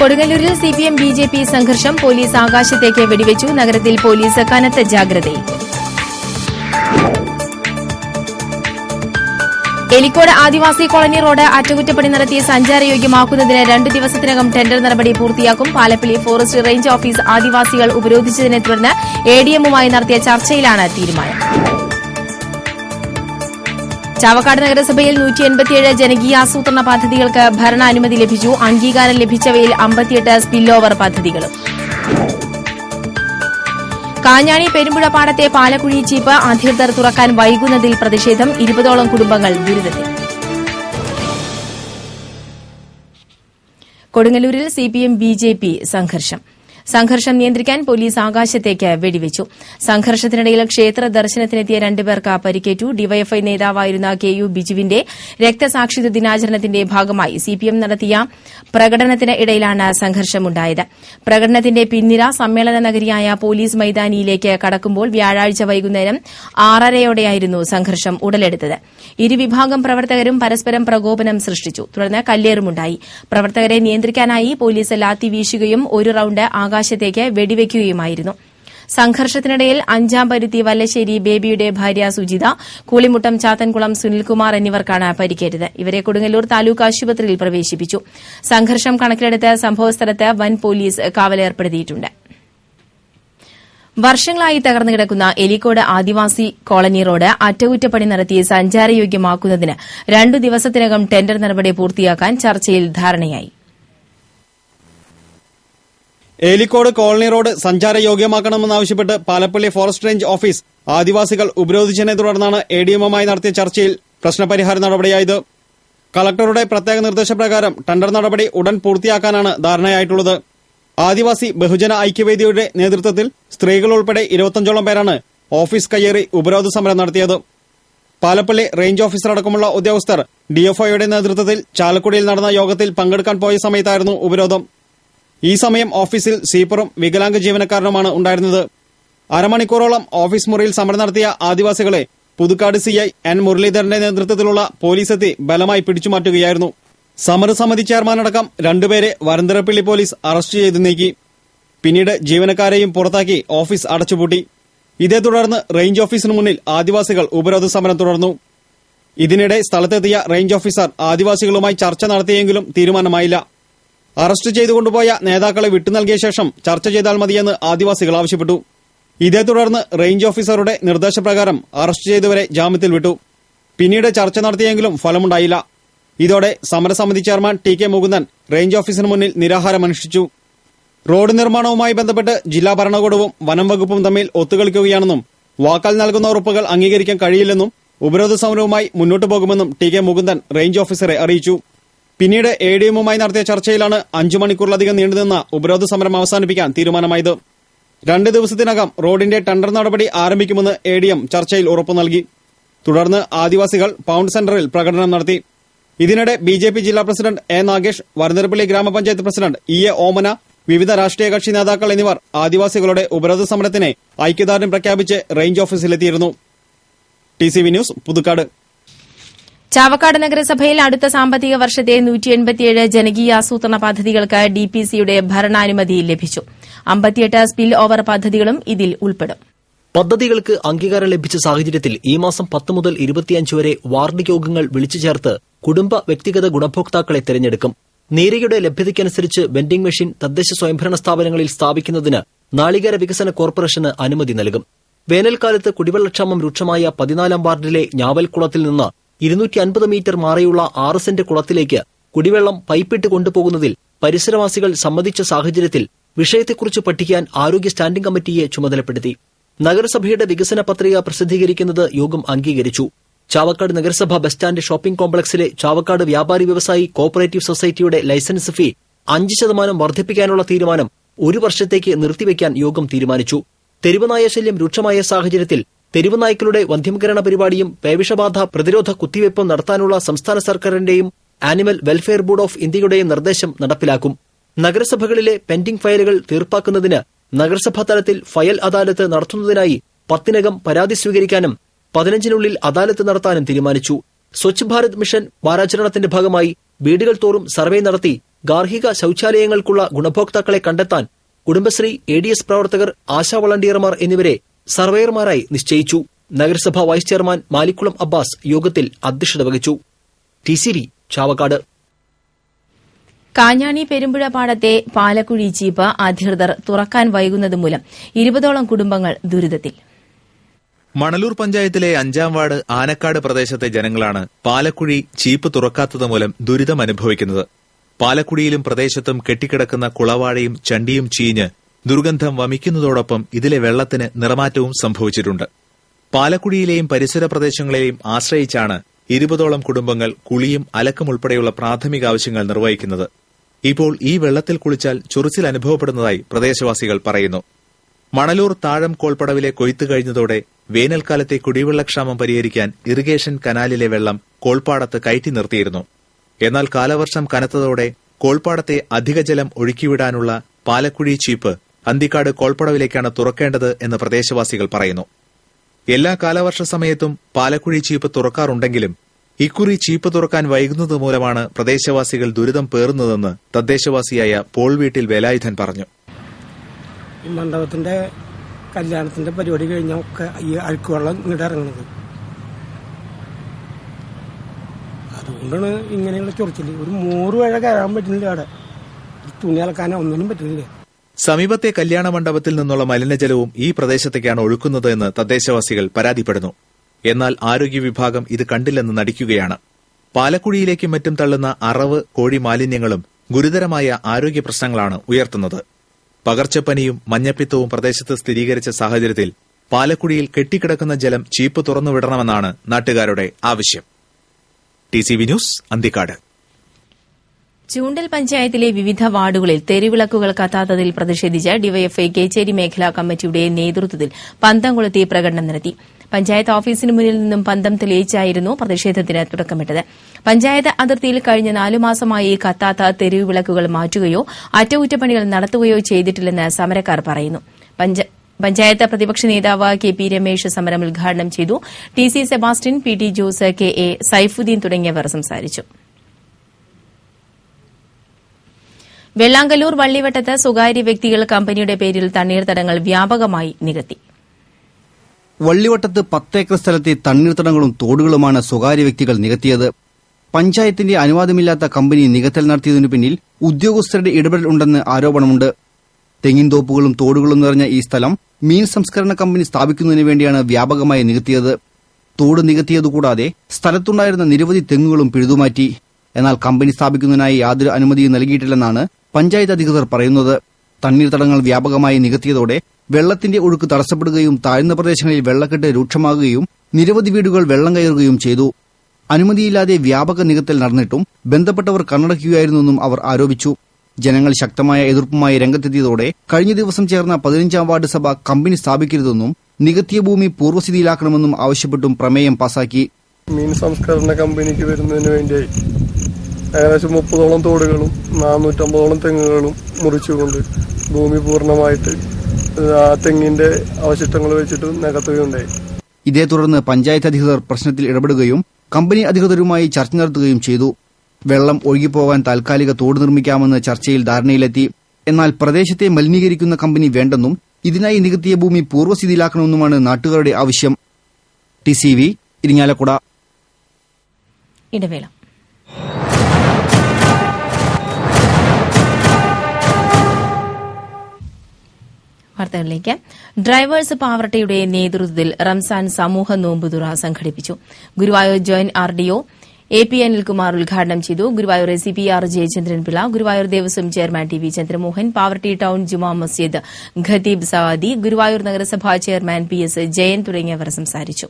കൊടുങ്ങല്ലൂരിൽ CPM B J P സംഘർഷം police ആകാശത്തേക്ക് വെടിവെച്ചു. നഗരത്തിൽ പോലീസ് കനത്ത ജാഗ്രത എലിക്കോട് ആദിവാസി കോളനി റോഡ് അറ്റകുറ്റപ്പണി നടത്തി സഞ്ചാരയോഗ്യമാക്കുന്നതിന് രണ്ടു ദിവസത്തിനകം ടെൻഡർ നടപടി പൂർത്തിയാക്കും. പാലപ്പിള്ളി ഫോറസ്റ്റ് റേഞ്ച് ഓഫീസ് ആദിവാസികൾ ഉപരോധിച്ചതിനെ തുടർന്ന് എഡിഎമ്മുമായി നടത്തിയ ചർച്ചയിലാണ് തീരുമാനം. ചാവക്കാട് നഗരസഭയിൽ നൂറ്റി എൺപത്തിയേഴ് ജനകീയ ആസൂത്രണ പദ്ധതികൾക്ക് ഭരണാനുമതി ലഭിച്ചു. അംഗീകാരം ലഭിച്ചവയിൽ അമ്പത്തിയെട്ട് സ്പിൽ ഓവർ പദ്ധതികളും. കാഞ്ഞാണി പെരുമ്പുഴ പാടത്തെ പാലക്കുഴി ചീപ്പ് അധികൃതർ തുറക്കാൻ വൈകുന്നതിൽ പ്രതിഷേധം. ഇരുപതോളം കുടുംബങ്ങൾ ദുരിതത്തിൽ. കൊടുങ്ങല്ലൂരിൽ സിപിഎം ബിജെപി സംഘർഷം. സംഘർഷം നിയന്ത്രിക്കാൻ പോലീസ് ആകാശത്തേക്ക് വെടിവെച്ചു. സംഘർഷത്തിനിടയിൽ ക്ഷേത്ര ദർശനത്തിനെത്തിയ രണ്ടുപേർക്ക് പരിക്കേറ്റു. ഡിവൈഎഫ്ഐ നേതാവായിരുന്ന കെ യു ബിജുവിന്റെ രക്തസാക്ഷിത്വ ദിനാചരണത്തിന്റെ ഭാഗമായി സിപിഎം നടത്തിയ പ്രകടനത്തിന് ഇടയിലാണ് സംഘർഷമുണ്ടായത്. പ്രകടനത്തിന്റെ പിന്നിര സമ്മേളന നഗരിയായ പോലീസ് മൈതാനിയിലേക്ക് കടക്കുമ്പോൾ വ്യാഴാഴ്ച വൈകുന്നേരം ആറരയോടെയായിരുന്നു സംഘർഷം ഉടലെടുത്തത്. ഇരുവിഭാഗം പ്രവർത്തകരും പരസ്പരം പ്രകോപനം സൃഷ്ടിച്ചു. തുടർന്ന് കല്ലേറുമുണ്ടായി. പ്രവർത്തകരെ നിയന്ത്രിക്കാനായി പോലീസ് ലാത്തി വീശുകയും ഒരു റൌണ്ട് ആകാശത്തേക്ക് വെടിവെക്കുകയുമായിരുന്നു. സംഘർഷത്തിനിടയിൽ അഞ്ചാം പരുത്തി വല്ലശ്ശേരി ബേബിയുടെ ഭാര്യ സുജിത കൂളിമുട്ടം ചാത്തൻകുളം സുനിൽകുമാർ എന്നിവർക്കാണ് പരിക്കേറ്റത്. ഇവരെ കൊടുങ്ങല്ലൂർ താലൂക്ക് ആശുപത്രിയിൽ പ്രവേശിപ്പിച്ചു. സംഘർഷം കണക്കിലെടുത്ത് സംഭവസ്ഥലത്ത് വൻ പോലീസ് കാവലേർപ്പെടുത്തിയിട്ടുണ്ട്. വർഷങ്ങളായി തകർന്നു കിടക്കുന്ന എലിക്കോട് ആദിവാസി കോളനി റോഡ് അറ്റകുറ്റപ്പണി നടത്തി സഞ്ചാരയോഗ്യമാക്കുന്നതിന് രണ്ടു ദിവസത്തിനകം ടെൻഡർ നടപടി പൂർത്തിയാക്കാൻ ചർച്ചയിൽ ധാരണയായി. ഏലിക്കോട് കോളനി റോഡ് സഞ്ചാരയോഗ്യമാക്കണമെന്നാവശ്യപ്പെട്ട് പാലപ്പള്ളി ഫോറസ്റ്റ് റേഞ്ച് ഓഫീസ് ആദിവാസികൾ ഉപരോധിച്ചതിനെ തുടർന്നാണ് എ ഡി എമ്മുമായി നടത്തിയ ചർച്ചയിൽ പ്രശ്നപരിഹാര നടപടിയായത്. കളക്ടറുടെ പ്രത്യേക നിർദ്ദേശപ്രകാരം ടെൻഡർ നടപടി ഉടൻ പൂർത്തിയാക്കാനാണ് ധാരണയായിട്ടുള്ളത്. ആദിവാസി ബഹുജന ഐക്യവേദിയുടെ നേതൃത്വത്തിൽ സ്ത്രീകൾ ഉൾപ്പെടെ ഇരുപത്തഞ്ചോളം പേരാണ് ഓഫീസ് കയ്യേറി ഉപരോധ സമരം നടത്തിയത്. പാലപ്പള്ളി റേഞ്ച് ഓഫീസർ അടക്കമുള്ള ഉദ്യോഗസ്ഥർ ഡിഎഫ്ഒയുടെ നേതൃത്വത്തിൽ ചാലക്കുടിയിൽ നടന്ന യോഗത്തിൽ പങ്കെടുക്കാൻ പോയ സമയത്തായിരുന്നു ഉപരോധം. ഈ സമയം ഓഫീസിൽ സീപ്പറും വികലാംഗ ജീവനക്കാരനുമാണ് ഉണ്ടായിരുന്നത്. അരമണിക്കൂറോളം ഓഫീസ് മുറിയിൽ സമരം നടത്തിയ ആദിവാസികളെ പുതുക്കാട് സിഐ എൻ മുരളീധരന്റെ നേതൃത്വത്തിലുള്ള പോലീസെത്തി ബലമായി പിടിച്ചുമാറ്റുകയായിരുന്നു. സമരസമിതി ചെയർമാനടക്കം രണ്ടുപേരെ വരന്തരപ്പള്ളി പോലീസ് അറസ്റ്റ് ചെയ്ത് നീക്കി. പിന്നീട് ജീവനക്കാരെയും പുറത്താക്കി ഓഫീസ് അടച്ചുപൂട്ടി. ഇതേ തുടർന്ന് റേഞ്ച് ഓഫീസിന് മുന്നിൽ ആദിവാസികൾ ഉപരോധ സമരം തുടർന്നു. ഇതിനിടെ സ്ഥലത്തെത്തിയ റേഞ്ച് ഓഫീസർ ആദിവാസികളുമായി ചർച്ച നടത്തിയെങ്കിലും തീരുമാനമായില്ല. അറസ്റ്റ് ചെയ്തു കൊണ്ടുപോയ നേതാക്കളെ വിട്ടു നൽകിയ ശേഷം ചർച്ച ചെയ്താൽ മതിയെന്ന് ആദിവാസികൾ ആവശ്യപ്പെട്ടു. ഇതേ തുടർന്ന് റേഞ്ച് ഓഫീസറുടെ നിർദ്ദേശപ്രകാരം അറസ്റ്റ് ചെയ്തവരെ ജാമ്യത്തിൽ വിട്ടു. പിന്നീട് ചർച്ച നടത്തിയെങ്കിലും ഫലമുണ്ടായില്ല. ഇതോടെ സമരസമിതി chairman T K Mukundan range ഓഫീസിന് മുന്നിൽ നിരാഹാരമനുഷ്ഠിച്ചു. റോഡ് നിർമ്മാണവുമായി ബന്ധപ്പെട്ട് ജില്ലാ ഭരണകൂടവും വനം വകുപ്പും തമ്മിൽ ഒത്തുകളിക്കുകയാണെന്നും വാക്കാൽ നൽകുന്ന ഉറപ്പുകൾ അംഗീകരിക്കാൻ കഴിയില്ലെന്നും ഉപരോധ സമരവുമായി മുന്നോട്ടു പോകുമെന്നും ടി കെ മുകുന്ദൻ റേഞ്ച് ഓഫീസറെ അറിയിച്ചു. പിന്നീട് എ ഡി എമ്മുമായി നടത്തിയ ചർച്ചയിലാണ് അഞ്ചു മണിക്കൂറിലധികം നീണ്ടുനിന്ന ഉപരോധ സമരം അവസാനിപ്പിക്കാൻ തീരുമാനമായത്. രണ്ട് ദിവസത്തിനകം റോഡിന്റെ ടെണ്ടർ നടപടി ആരംഭിക്കുമെന്ന് എ ഡി എം ചർച്ചയിൽ ഉറപ്പു നൽകി. തുടർന്ന് ആദിവാസികൾ പൌണ്ട് സെന്ററിൽ പ്രകടനം നടത്തി. ഇതിനിടെ ബി ജെ പി ജില്ലാ പ്രസിഡന്റ് എ നാഗേഷ് വരന്തരപ്പള്ളി ഗ്രാമപഞ്ചായത്ത് പ്രസിഡന്റ് ഇ എ ഓമന വിവിധ രാഷ്ട്രീയ കക്ഷി നേതാക്കൾ എന്നിവർ ആദിവാസികളുടെ ഉപരോധ സമരത്തിന് ഐക്യദാർഢ്യം പ്രഖ്യാപിച്ച് range ഓഫീസിലെത്തിയിരുന്നു T C V news Puthukkad. Chavakkad നഗരസഭയിൽ അടുത്ത സാമ്പത്തിക വർഷത്തെ നൂറ്റി എൺപത്തിയേഴ് ജനകീയാസൂത്രണ പദ്ധതികൾക്ക് ഡിപിസിയുടെ ഭരണാനുമതി ലഭിച്ചു. അമ്പത്തിയെട്ട് സ്പിൽ ഓവർ പദ്ധതികളും ഇതിൽ ഉൾപ്പെടും. പദ്ധതികൾക്ക് അംഗീകാരം ലഭിച്ച സാഹചര്യത്തിൽ ഈ മാസം പത്ത് മുതൽ ഇരുപത്തിയഞ്ച് വരെ വാർഡ് യോഗങ്ങൾ വിളിച്ചു ചേർത്ത് കുടുംബ വ്യക്തിഗത ഗുണഭോക്താക്കളെ തെരഞ്ഞെടുക്കും. നീരയുടെ ലഭ്യതയ്ക്കനുസരിച്ച് വെൻഡിംഗ് മെഷീൻ തദ്ദേശ സ്വയംഭരണ സ്ഥാപനങ്ങളിൽ സ്ഥാപിക്കുന്നതിന് നാളികേര വികസന കോർപ്പറേഷന് അനുമതി നൽകും. വേനൽക്കാലത്ത് കുടിവെള്ളക്ഷാമം രൂക്ഷമായ പതിനാലാം വാർഡിലെ ഞാവൽക്കുളത്തിൽ നിന്ന് ഇരുന്നൂറ്റി അൻപത് മീറ്റർ മാറിയുള്ള ആറ് സെന്റ് കുളത്തിലേക്ക് കുടിവെള്ളം പൈപ്പിട്ട് കൊണ്ടുപോകുന്നതിൽ പരിസരവാസികൾ സമ്മതിച്ച സാഹചര്യത്തിൽ വിഷയത്തെക്കുറിച്ച് പഠിക്കാൻ ആരോഗ്യ സ്റ്റാൻഡിംഗ് കമ്മിറ്റിയെ ചുമതലപ്പെടുത്തി. നഗരസഭയുടെ വികസന പത്രിക പ്രസിദ്ധീകരിക്കുന്നത് യോഗം അംഗീകരിച്ചു. ചാവക്കാട് നഗരസഭ ബസ് സ്റ്റാൻഡ് ഷോപ്പിംഗ് കോംപ്ലക്സിലെ ചാവക്കാട് വ്യാപാരി വ്യവസായി കോപ്പറേറ്റീവ് സൊസൈറ്റിയുടെ ലൈസൻസ് ഫീ അഞ്ച് ശതമാനം വർദ്ധിപ്പിക്കാനുള്ള തീരുമാനം ഒരു വർഷത്തേക്ക് നിർത്തിവെക്കാൻ യോഗം തീരുമാനിച്ചു. തെരുവനായ ശല്യം രൂക്ഷമായ സാഹചര്യത്തിൽ തെരുവുനായ്ക്കളുടെ വന്ധ്യംകരണ പരിപാടിയും പേവിഷബാധ പ്രതിരോധ കുത്തിവയ്പും നടത്താനുള്ള സംസ്ഥാന സർക്കാരിന്റെയും ആനിമൽ വെൽഫെയർ ബോർഡ് ഓഫ് ഇന്ത്യയുടെയും നിർദ്ദേശം നടപ്പിലാക്കും. നഗരസഭകളിലെ പെൻഡിംഗ് ഫയലുകൾ തീർപ്പാക്കുന്നതിന് നഗരസഭാ തലത്തിൽ ഫയൽ അദാലത്ത് നടത്തുന്നതിനായി പത്തിനകം പരാതി സ്വീകരിക്കാനും പതിനഞ്ചിനുള്ളിൽ അദാലത്ത് നടത്താനും തീരുമാനിച്ചു. സ്വച്ഛ് ഭാരത് മിഷൻ വാരാചരണത്തിന്റെ ഭാഗമായി വീടുകൾ തോറും സർവേ നടത്തി ഗാർഹിക ശൌചാലയങ്ങൾക്കുള്ള ഗുണഭോക്താക്കളെ കണ്ടെത്താൻ കുടുംബശ്രീ എ പ്രവർത്തകർ ആശാ വളണ്ടിയർമാർ എന്നിവരെ സർവേയർമാരായി നിശ്ചയിച്ചു. നഗരസഭാ വൈസ് ചെയർമാൻ മാലിക്കുളം അബ്ബാസ് യോഗത്തിൽ അധ്യക്ഷത വഹിച്ചു. ടി ചാവക്കാട്. കാഞ്ഞാണി പെരുമ്പുഴ പാടത്തെ പാലക്കുഴി ചീപ്പ് അധികൃതർ തുറക്കാൻ വൈകുന്നത് മൂലം ഇരുപതോളം കുടുംബങ്ങൾ ദുരിതത്തിൽ. മണലൂർ പഞ്ചായത്തിലെ അഞ്ചാം വാർഡ് ആനക്കാട് പ്രദേശത്തെ ജനങ്ങളാണ് പാലക്കുഴി ചീപ്പ് തുറക്കാത്തത് മൂലം ദുരിതം അനുഭവിക്കുന്നത് പാലക്കുഴിയിലും പ്രദേശത്തും കെട്ടിക്കിടക്കുന്ന കുളവാഴയും ചണ്ടിയും ചീഞ്ഞ് ദുർഗന്ധം വമിക്കുന്നതോടൊപ്പം ഇതിലെ വെള്ളത്തിന് നിറമാറ്റവും സംഭവിച്ചിട്ടുണ്ട്. പാലക്കുഴിയിലെയും പരിസര പ്രദേശങ്ങളെയും ആശ്രയിച്ചാണ് ഇരുപതോളം കുടുംബങ്ങൾ കുളിയും അലക്കും ഉൾപ്പെടെയുള്ള പ്രാഥമിക ആവശ്യങ്ങൾ നിർവഹിക്കുന്നത്. ഇപ്പോൾ ഈ വെള്ളത്തിൽ കുളിച്ചാൽ ചൊറിച്ചിൽ അനുഭവപ്പെടുന്നതായി പ്രദേശവാസികൾ പറയുന്നു. മണലൂർ താഴം കോൾപ്പടവിലെ കൊയ്ത്ത് കഴിഞ്ഞതോടെ വേനൽക്കാലത്തെ കുടിവെള്ളക്ഷാമം പരിഹരിക്കാൻ ഇറിഗേഷൻ കനാലിലെ വെള്ളം കോൾപ്പാടത്ത് കയറ്റി നിർത്തിയിരുന്നു. എന്നാൽ കാലവർഷം കനത്തതോടെ കോൾപ്പാടത്തെ അധിക ജലം ഒഴുക്കിവിടാനുള്ള പാലക്കുഴി ചീപ്പ് അന്തിക്കാട് കോൾപ്പടവിലേക്കാണ് തുറക്കേണ്ടത് എന്ന് പ്രദേശവാസികൾ പറയുന്നു. എല്ലാ കാലവർഷ സമയത്തും പാലക്കുഴി ചീപ്പ് തുറക്കാറുണ്ടെങ്കിലും ഇക്കുറി ചീപ്പ് തുറക്കാൻ വൈകുന്നത് മൂലമാണ് പ്രദേശവാസികൾ ദുരിതം പേറുന്നതെന്ന് തദ്ദേശവാസിയായ പോൾ വീട്ടിൽ വേലായുധൻ പറഞ്ഞു. ഈ മണ്ഡപത്തിന്റെ കല്യാണത്തിന്റെ പരിപാടി കഴിഞ്ഞൊക്കെ ഈ അഴുക്കുവെള്ളം ഇങ്ങോട്ട് ഇറങ്ങുന്നത്. അതുകൊണ്ടാണ് ഇങ്ങനെയുള്ള ചൊറിച്ചിൽ. ഒരു മൂറ് വഴ കയറാൻ പറ്റുന്നില്ല അവിടെ. തുണി അലക്കാനോ ഒന്നിനും പറ്റുന്നില്ല. സമീപത്തെ കല്യാണ മണ്ഡപത്തിൽ നിന്നുള്ള മലിനജലവും ഈ പ്രദേശത്തേക്കാണ് ഒഴുക്കുന്നത് എന്ന് തദ്ദേശവാസികൾ പരാതിപ്പെടുന്നു. എന്നാൽ ആരോഗ്യ വിഭാഗം ഇത് കണ്ടില്ലെന്ന് നടിക്കുകയാണ്. പാലക്കുഴിയിലേക്കും മറ്റും തള്ളുന്ന അറവ് കോഴി മാലിന്യങ്ങളും ഗുരുതരമായ ആരോഗ്യ പ്രശ്നങ്ങളാണ് ഉയർത്തുന്നത്. പകർച്ചപ്പനിയും മഞ്ഞപ്പിത്തവും പ്രദേശത്ത് സ്ഥിരീകരിച്ച സാഹചര്യത്തിൽ പാലക്കുഴിയിൽ കെട്ടിക്കിടക്കുന്ന ജലം ചീപ്പ് തുറന്നുവിടണമെന്നാണ് നാട്ടുകാരുടെ ആവശ്യം. T C V news Anthikad. Choondal പഞ്ചായത്തിലെ വിവിധ വാർഡുകളിൽ തെരുവിളക്കുകൾ കത്താത്തതിൽ പ്രതിഷേധിച്ച് ഡിവൈഎഫ്ഐ കേച്ചേരി മേഖലാ കമ്മിറ്റിയുടെ നേതൃത്വത്തിൽ പന്തംകുളത്തി പ്രകടനം നടത്തി. പഞ്ചായത്ത് ഓഫീസിന് മുന്നിൽ നിന്നും പന്തം തെളിയിച്ചായിരുന്നു പ്രതിഷേധത്തിന് തുടക്കമിട്ടത്. പഞ്ചായത്ത് അതിർത്തിയിൽ കഴിഞ്ഞ നാലു മാസമായി കത്താത്ത തെരുവ് വിളക്കുകൾ മാറ്റുകയോ അറ്റകുറ്റപ്പണികൾ നടത്തുകയോ ചെയ്തിട്ടില്ലെന്ന് സമരക്കാർ പറയുന്നു. പഞ്ചായത്ത് പ്രതിപക്ഷ നേതാവ് കെ പി രമേശ് സമരം ഉദ്ഘാടനം ചെയ്തു. T C Sebastian P T Jose K A Saifuddin തുടങ്ങിയവർ സംസാരിച്ചു. വെള്ളാങ്കല്ലൂർ വള്ളിവട്ടത്ത് സ്വകാര്യ വ്യക്തികൾ കമ്പനിയുടെ പേരിൽ തണ്ണീർത്തടങ്ങൾ വ്യാപകമായി നികത്തി. വള്ളിവട്ടത്ത് പത്തേക്കർ സ്ഥലത്തെ തണ്ണീർത്തടങ്ങളും തോടുകളുമാണ് സ്വകാര്യ വ്യക്തികൾ നികത്തിയത്. പഞ്ചായത്തിന്റെ അനുവാദമില്ലാത്ത കമ്പനി നികത്തൽ നടത്തിയതിനു പിന്നിൽ ഉദ്യോഗസ്ഥരുടെ ഇടപെടൽ ഉണ്ടെന്ന് ആരോപണമുണ്ട്. തെങ്ങിൻ തോപ്പുകളും തോടുകളും നിറഞ്ഞ ഈ സ്ഥലം മീൻ സംസ്കരണ കമ്പനി സ്ഥാപിക്കുന്നതിനു വേണ്ടിയാണ് വ്യാപകമായി നികത്തിയത്. തോട് നികത്തിയതുകൂടാതെ സ്ഥലത്തുണ്ടായിരുന്ന നിരവധി തെങ്ങുകളും പിഴുതുമാറ്റി. എന്നാൽ കമ്പനി സ്ഥാപിക്കുന്നതിനായി യാതൊരു അനുമതിയും നൽകിയിട്ടില്ലെന്നാണ് പഞ്ചായത്ത് അധികൃതർ പറയുന്നത് തണ്ണീർത്തടങ്ങൾ വ്യാപകമായി നികത്തിയതോടെ വെള്ളത്തിന്റെ ഒഴുക്ക് തടസ്സപ്പെടുകയും താഴ്ന്ന പ്രദേശങ്ങളിൽ വെള്ളക്കെട്ട് രൂക്ഷമാകുകയും നിരവധി വീടുകൾ വെള്ളം കയറുകയും ചെയ്തു. അനുമതിയില്ലാതെ വ്യാപക നികത്തൽ നടന്നിട്ടും ബന്ധപ്പെട്ടവർ കണ്ണടക്കുകയായിരുന്നെന്നും അവർ ആരോപിച്ചു. ജനങ്ങൾ ശക്തമായ എതിർപ്പുമായി രംഗത്തെത്തിയതോടെ കഴിഞ്ഞ ദിവസം ചേർന്ന പതിനഞ്ചാം വാർഡ് സഭ കമ്പനി സ്ഥാപിക്കരുതെന്നും നികത്തിയ ഭൂമി പൂർവസ്ഥിതിയിലാക്കണമെന്നും ആവശ്യപ്പെട്ടും പ്രമേയം പാസാക്കി. മീൻ സംസ്കരണ കമ്പനിക്ക് വരുന്നതിന് വേണ്ടിയായി ഏകദേശം മുപ്പതോളം തോടുകളും നാനൂറ്റമ്പതോളം തെങ്ങുകളും മുറിച്ചുകൊണ്ട് ഭൂമി പൂർണമായിട്ട് ആ തെങ്ങിന്റെ അവശിഷ്ടങ്ങൾ വെച്ചിട്ട് നികത്തുകയുണ്ടായി. ഇതേ തുടർന്ന് പഞ്ചായത്ത് അധികൃതർ പ്രശ്നത്തിൽ ഇടപെടുകയും കമ്പനി അധികൃതരുമായി ചർച്ച നടത്തുകയും ചെയ്തു. വെള്ളം ഒഴുകിപ്പോകാൻ താൽക്കാലിക തോട് നിർമ്മിക്കാമെന്ന് ചർച്ചയിൽ ധാരണയിലെത്തി. എന്നാൽ പ്രദേശത്തെ മലിനീകരിക്കുന്ന കമ്പനി വേണ്ടെന്നും ഇതിനായി നികത്തിയ ഭൂമി പൂർവസ്ഥിതിയിലാക്കണമെന്നുമാണ് നാട്ടുകാരുടെ ആവശ്യം. T C V Irinjalakuda. ഇടവേള. വാർത്തകളിലേക്ക്. ഡ്രൈവേഴ്സ് പാവർട്ടിയുടെ നേതൃത്വത്തിൽ റംസാൻ സമൂഹ നോമ്പുതുറ സംഘടിപ്പിച്ചു. Guruvayur joint R D A P Anilkumar ഉദ്ഘാടനം ചെയ്തു. Guruvayur C P R Jayachandranpillai Guruvayur Devaswom chairman T V Chandramohan Pavaratty town Juma Masjid ഖതീബ് സവാദി ഗുരുവായൂർ നഗരസഭാ ചെയർമാൻ പി എസ് ജയൻ തുടങ്ങിയവർ സംസാരിച്ചു.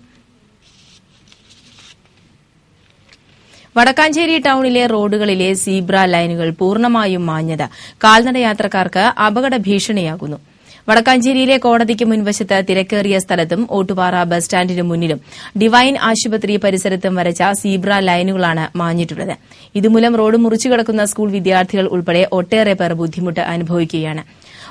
വടക്കാഞ്ചേരി ടൌണിലെ റോഡുകളിലെ സീബ്ര ലൈനുകൾ പൂർണമായും മാഞ്ഞത്. കാൽനട യാത്രക്കാർക്ക് അപകട ഭീഷണിയാകുന്നു. വടക്കാഞ്ചേരിയിലെ കോടതിക്ക് മുൻവശത്ത് തിരക്കേറിയ സ്ഥലത്തും ഓട്ടുപാറ ബസ് സ്റ്റാൻഡിന് മുന്നിലും ഡിവൈൻ ആശുപത്രി പരിസരത്തും വരച്ച സീബ്ര ലൈനുകളാണ് മാഞ്ഞിട്ടുള്ളത്. ഇതുമൂലം റോഡ് മുറിച്ചുകിടക്കുന്ന സ്കൂൾ വിദ്യാർത്ഥികൾ ഉൾപ്പെടെ ഒട്ടേറെ പേർ ബുദ്ധിമുട്ട് അനുഭവിക്കുകയാണ്.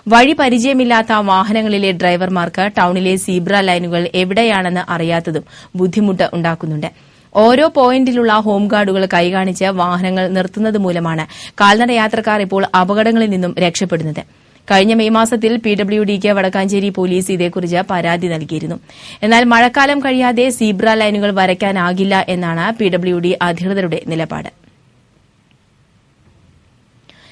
വഴി പരിചയമില്ലാത്ത വാഹനങ്ങളിലെ ഡ്രൈവർമാർക്ക് ടൌണിലെ സീബ്ര ലൈനുകൾ എവിടെയാണെന്ന് അറിയാത്തതും ബുദ്ധിമുട്ട് ഉണ്ടാക്കുന്നുണ്ട്. ഓരോ പോയിന്റിലുള്ള ഹോംഗാർഡുകൾ കൈകാണിച്ച് വാഹനങ്ങൾ നിർത്തുന്നത് മൂലമാണ് കാൽനട യാത്രക്കാർ ഇപ്പോൾ അപകടങ്ങളിൽ നിന്നും രക്ഷപ്പെടുന്നത്. കഴിഞ്ഞ മെയ് മാസത്തിൽ പി ഡബ്ല്യു ഡിക്ക് വടക്കാഞ്ചേരി പോലീസ് ഇതേക്കുറിച്ച് പരാതി നൽകിയിരുന്നു. എന്നാൽ മഴക്കാലം കഴിയാതെ സീബ്ര ലൈനുകൾ വരയ്ക്കാനാകില്ല എന്നാണ് പി ഡബ്ല്യു ഡി അധികൃതരുടെ നിലപാട്.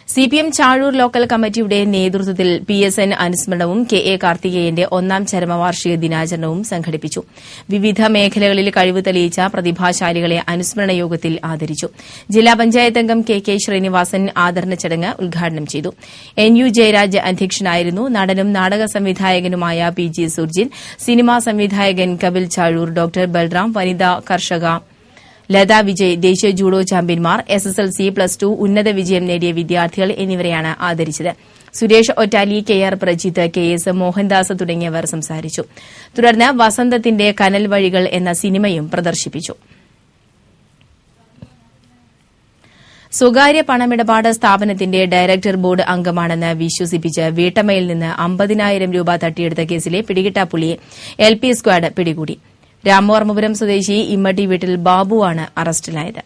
സിപിഎം ചാഴൂർ ലോക്കൽ കമ്മിറ്റിയുടെ നേതൃത്വത്തിൽ പി എസ് എൻ അനുസ്മരണവും കെ എ കാർത്തികേയന്റെ ഒന്നാം ചരമവാർഷിക ദിനാചരണവും സംഘടിപ്പിച്ചു. വിവിധ മേഖലകളിൽ കഴിവ് തെളിയിച്ച പ്രതിഭാശാലികളെ അനുസ്മരണ യോഗത്തിൽ ആദരിച്ചു. ജില്ലാ പഞ്ചായത്ത് അംഗം കെ കെ ശ്രീനിവാസൻ ആദരണ ചടങ്ങ് ഉദ്ഘാടനം ചെയ്തു. എൻ യു ജയരാജ് അധ്യക്ഷനായിരുന്നു. നടനും നാടക സംവിധായകനുമായ പി ജി സുർജിൻ സിനിമാ സംവിധായകൻ കപിൽ ചാഴൂർ ഡോക്ടർ ബൽറാം വനിതാ കർഷക ലത വിജയ് ദേശീയ judo ചാമ്പ്യന്മാർ S S L C plus two ഉന്നത വിജയം നേടിയ വിദ്യാർത്ഥികൾ എന്നിവരെയാണ് ആദരിച്ചത്. Suresh Ottali K R Prajith K S Mohandas തുടങ്ങിയവർ സംസാരിച്ചു. തുടർന്ന് വസന്തത്തിന്റെ കനൽ വഴികൾ എന്ന സിനിമയും പ്രദർശിപ്പിച്ചു. സ്വകാര്യ പണമിടപാട് സ്ഥാപനത്തിന്റെ ഡയറക്ടർ ബോർഡ് അംഗമാണെന്ന് വിശ്വസിപ്പിച്ച് വീട്ടമ്മയിൽ നിന്ന് അമ്പതിനായിരം രൂപ തട്ടിയെടുത്ത കേസിലെ പിടികിട്ടാപ്പുള്ളിയെ എൽ പി സ്ക്വാഡ് പിടികൂടി. രാമവർമ്മപുരം സ്വദേശി ഇമ്മട്ടി വീട്ടിൽ ബാബുവാണ് അറസ്റ്റിലായത്.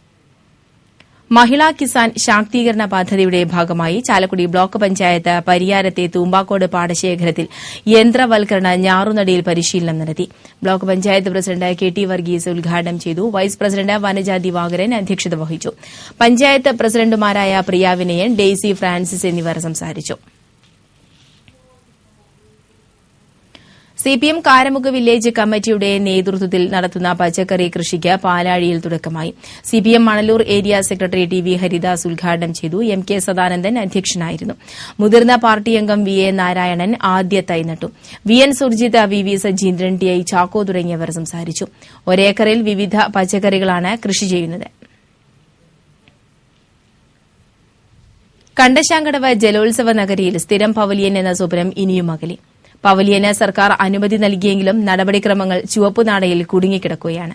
മഹിളാ കിസാൻ ശാക്തീകരണ പദ്ധതിയുടെ ഭാഗമായി ചാലക്കുടി ബ്ലോക്ക് പഞ്ചായത്ത് പരിയാരത്തെ തൂമ്പാക്കോട് പാടശേഖരത്തിൽ യന്ത്രവൽക്കരണ ഞാറുനടിയിൽ പരിശീലനം നടത്തി. Block panchayat president K T Varghese ഉദ്ഘാടനം ചെയ്തു. വൈസ് പ്രസിഡന്റ് വനജ ദിവാകരൻ അധ്യക്ഷത വഹിച്ചു. പഞ്ചായത്ത് പ്രസിഡന്റുമാരായ പ്രിയ വിനയൻ ഡെയ്സി ഫ്രാൻസിസ് എന്നിവർ സംസാരിച്ചു. സിപിഎം കാരമുക്ക് വില്ലേജ് കമ്മിറ്റിയുടെ നേതൃത്വത്തിൽ നടത്തുന്ന പച്ചക്കറി കൃഷിക്ക് പാലാഴിയിൽ തുടക്കമായി. CPM Manalur area secretary T V Haridas ഉദ്ഘാടനം ചെയ്തു. എം കെ സദാനന്ദൻ അധ്യക്ഷനായിരുന്നു. മുതിർന്ന പാർട്ടി അംഗം വി എ നാരായണൻ ആദ്യ തൈ നട്ടു V N Surjith V V Sajeendran T I Chacko തുടങ്ങിയവർ സംസാരിച്ചു. ഒരേക്കറിൽ വിവിധ പച്ചക്കറികളാണ് കൃഷി ചെയ്യുന്നത്. കണ്ടശാങ്കടവ് ജലോത്സവ നഗരിയിൽ സ്ഥിരം പവലിയൻ എന്ന സ്വപ്നം ഇനിയും അകലെ. പവലിയന് സർക്കാർ അനുമതി നൽകിയെങ്കിലും നടപടിക്രമങ്ങൾ ചുവപ്പുനാടയിൽ കുടുങ്ങിക്കിടക്കുകയാണ്.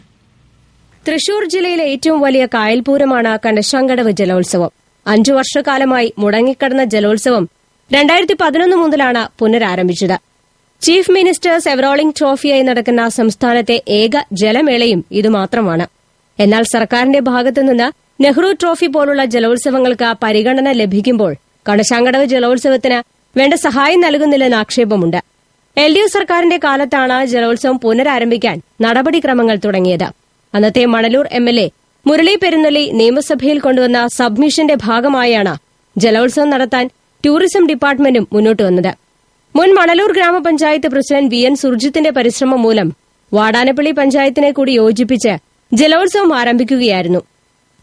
തൃശൂർ ജില്ലയിലെ ഏറ്റവും വലിയ കായൽപൂരമാണ് കണ്ടശാങ്കടവ് ജലോത്സവം. അഞ്ചു വർഷക്കാലമായി മുടങ്ങിക്കിടന്ന ജലോത്സവം രണ്ടായിരത്തി പതിനൊന്ന് മുതലാണ് പുനരാരംഭിച്ചത്. ചീഫ് മിനിസ്റ്റർ സെവറോളിംഗ് ട്രോഫിയായി നടക്കുന്ന സംസ്ഥാനത്തെ ഏക ജലമേളയും ഇതുമാത്രമാണ്. എന്നാൽ സർക്കാരിന്റെ ഭാഗത്തുനിന്ന് നെഹ്റു ട്രോഫി പോലുള്ള ജലോത്സവങ്ങൾക്ക് പരിഗണന ലഭിക്കുമ്പോൾ കണശാങ്കടവ് ജലോത്സവത്തിന് വേണ്ട സഹായം നൽകുന്നില്ലെന്ന് ആക്ഷേപമുണ്ട്. എൽ ഡി എഫ് സർക്കാരിന്റെ കാലത്താണ് ജലോത്സവം പുനരാരംഭിക്കാൻ നടപടിക്രമങ്ങൾ തുടങ്ങിയത്. അന്നത്തെ Manalur M L A Murali Perunnali നിയമസഭയിൽ കൊണ്ടുവന്ന സബ്മിഷന്റെ ഭാഗമായാണ് ജലോത്സവം നടത്താൻ ടൂറിസം ഡിപ്പാർട്ട്മെന്റും മുന്നോട്ട് വന്നത്. മുൻ മണലൂർ ഗ്രാമപഞ്ചായത്ത് പ്രസിഡന്റ് വി എൻ സുർജിത്തിന്റെ പരിശ്രമം മൂലം വാടാനപ്പള്ളി പഞ്ചായത്തിനെ കൂടി യോജിപ്പിച്ച് ജലോത്സവം ആരംഭിക്കുകയായിരുന്നു.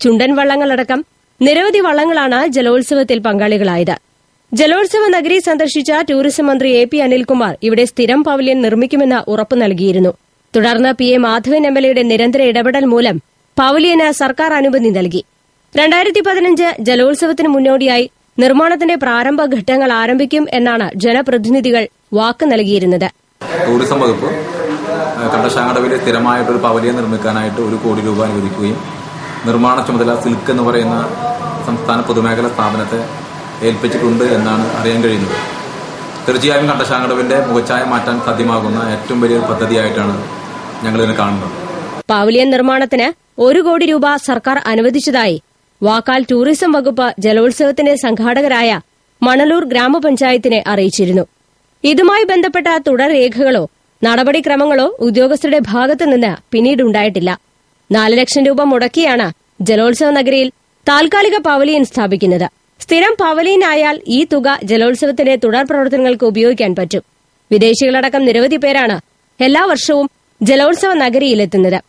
ചുണ്ടൻ വള്ളങ്ങളടക്കം നിരവധി വള്ളങ്ങളാണ് ജലോത്സവത്തിൽ പങ്കാളികളായത്. ജലോത്സവ നഗരി സന്ദർശിച്ച ടൂറിസം മന്ത്രി എ പി അനിൽകുമാർ ഇവിടെ സ്ഥിരം പവലിയൻ നിർമ്മിക്കുമെന്ന് ഉറപ്പു നൽകിയിരുന്നു. തുടർന്ന് P A Madhavan M L എയുടെ നിരന്തര ഇടപെടൽ മൂലം പവലിയന് സർക്കാർ അനുമതി നൽകി. രണ്ടായിരത്തി പതിനഞ്ച് ജലോത്സവത്തിന് മുന്നോടിയായി നിർമ്മാണത്തിന്റെ പ്രാരംഭ ഘട്ടങ്ങൾ ആരംഭിക്കും എന്നാണ് ജനപ്രതിനിധികൾ വാക്ക് നൽകിയിരുന്നത്. ടൂറിസം വകുപ്പ് കണ്ടശാങ്കടവിലെ സ്ഥിരമായിട്ടൊരു പവലിയൻ നിർമ്മിക്കാനായിട്ട് ഒരു കോടി രൂപ അനുവദിക്കുകയും നിർമ്മാണ ചുമതല സിൽക്ക് എന്ന് പറയുന്ന സംസ്ഥാന പൊതുമേഖലാ സ്ഥാപനത്തെ ഏൽപ്പിച്ചിട്ടുണ്ട് എന്നാണ് അറിയാൻ കഴിയുന്നത്. തീർച്ചയായും കണ്ടശാങ്കടവിന്റെ മുഖച്ഛായ മാറ്റാൻ സാധ്യമാകുന്ന ഏറ്റവും വലിയൊരു പദ്ധതിയായിട്ടാണ് ഞങ്ങൾ ഇതിനെ കാണുന്നത്. പാവലിയൻ നിർമ്മാണത്തിന് ഒരു കോടി രൂപ സർക്കാർ അനുവദിച്ചതായി വാക്കാൽ ടൂറിസം വകുപ്പ് ജലോത്സവത്തിന്റെ സംഘാടകരായ മണലൂർ ഗ്രാമപഞ്ചായത്തിനെ അറിയിച്ചിരുന്നു. ഇതുമായി ബന്ധപ്പെട്ട തുടർരേഖകളോ നടപടിക്രമങ്ങളോ ഉദ്യോഗസ്ഥരുടെ ഭാഗത്തുനിന്ന് പിന്നീടുണ്ടായിട്ടില്ല. നാല് ലക്ഷം രൂപ മുടക്കിയാണ് ജലോത്സവ നഗരിയിൽ താൽക്കാലിക പവലിയൻ സ്ഥാപിക്കുന്നത്. സ്ഥിരം പവലീനായാൽ ഈ തുക ജലോത്സവത്തിന്റെ തുടർ പ്രവർത്തനങ്ങൾക്ക് ഉപയോഗിക്കാൻ പറ്റും. വിദേശികളടക്കം നിരവധി പേരാണ് എല്ലാ വർഷവും ജലോത്സവ നഗരിയിലെത്തുന്നത്.